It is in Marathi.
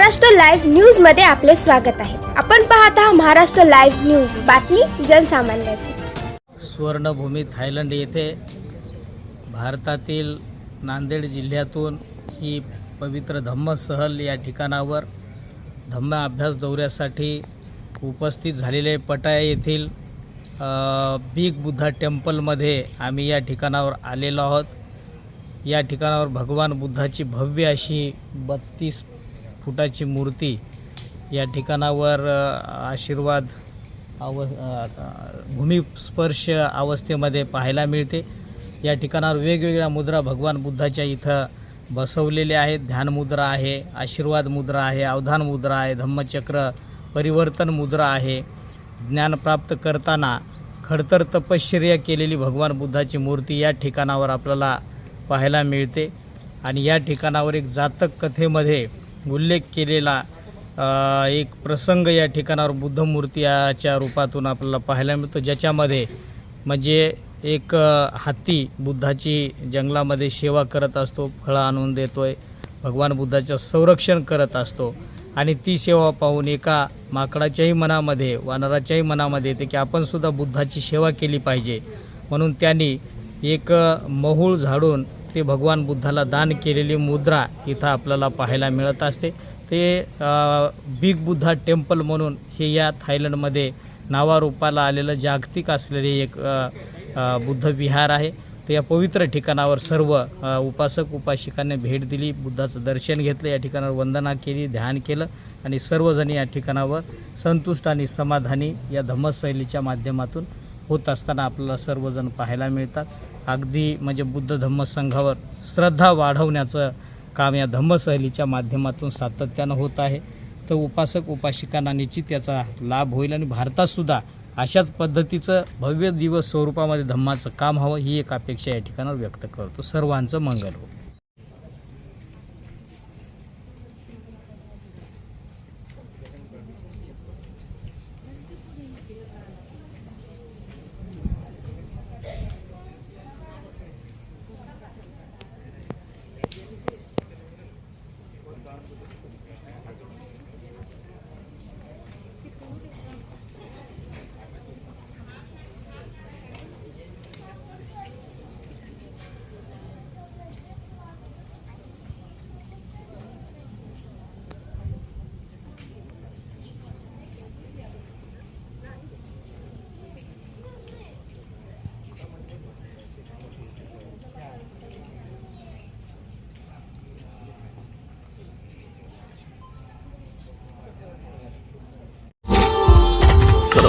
महाराष्ट्र लाईव्ह न्यूजमध्ये आपले स्वागत आहे. आपण पाहत आहात महाराष्ट्र लाईव्ह न्यूज. बातमी जनसामान्याची. सुवर्णभूमी थायलंड येथे भारतातील नांदेड जिल्ह्यातून ही पवित्र धम्म सहल या ठिकाणावर धम्म अभ्यास दौऱ्यासाठी उपस्थित झालेले पटाया येथील बिग बुद्धा टेम्पलमध्ये आम्ही या ठिकाणावर आलेलो आहोत. या ठिकाणावर भगवान बुद्धाची भव्य अशी बत्तीस फुटाची मूर्ती या ठिकाणावर आशीर्वाद अव भूमिस्पर्श अवस्थेमध्ये पाहायला मिळते. या ठिकाणावर वेगवेगळ्या मुद्रा भगवान बुद्धाच्या इथं बसवलेल्या आहेत. ध्यानमुद्रा आहे आशीर्वाद मुद्रा आहे अवधान मुद्रा आहे धम्मचक्र परिवर्तन मुद्रा आहे. ज्ञान प्राप्त करताना खडतर तपश्चर्या केलेली भगवान बुद्धाची मूर्ती या ठिकाणावर आपल्याला पाहायला मिळते. आणि या ठिकाणावर एक जातक कथेमध्ये उल्लेख केलेला एक प्रसंग या ठिकाणावर बुद्धमूर्तीच्या रूपातून आपल्याला पाहायला मिळतो. ज्याच्यामध्ये म्हणजे एक हत्ती बुद्धाची जंगलामध्ये सेवा करत असतो फळं आणून देतो आहे भगवान बुद्धाचं संरक्षण करत असतो आणि ती सेवा पाहून एका माकडाच्याही मनामध्ये वानराच्याही मनामध्ये येते की आपणसुद्धा बुद्धाची सेवा केली पाहिजे. म्हणून त्यांनी एक महुळ महूळ झाडून ते भगवान बुद्धाला दान केलेली मुद्रा इथं आपल्याला पाहायला मिळत असते. ते बिग बुद्धा टेम्पल म्हणून हे या थायलंडमध्ये नावारूपाला आलेलं जागतिक असलेले एक बुद्ध विहार आहे. तर या पवित्र ठिकाणावर सर्व उपासक उपासिकांनी भेट दिली बुद्धाचं दर्शन घेतलं या ठिकाणावर वंदना केली ध्यान केलं आणि सर्वजण या ठिकाणावर संतुष्ट आणि समाधानी या धम्मशैलीच्या माध्यमातून होत असताना आपल्याला सर्वजण पाहायला मिळतात. अगदी म्हणजे बुद्ध धम्म संघावर श्रद्धा वाढवण्याचं काम या धम्मसहलीच्या माध्यमातून सातत्यानं होत आहे. तर उपासक उपासिकांना निश्चित याचा लाभ होईल आणि भारतातसुद्धा अशाच पद्धतीचं भव्य दिवस स्वरूपामध्ये धम्माचं काम हवं ही एक अपेक्षा या ठिकाणावर व्यक्त करतो. सर्वांचं मंगल हो.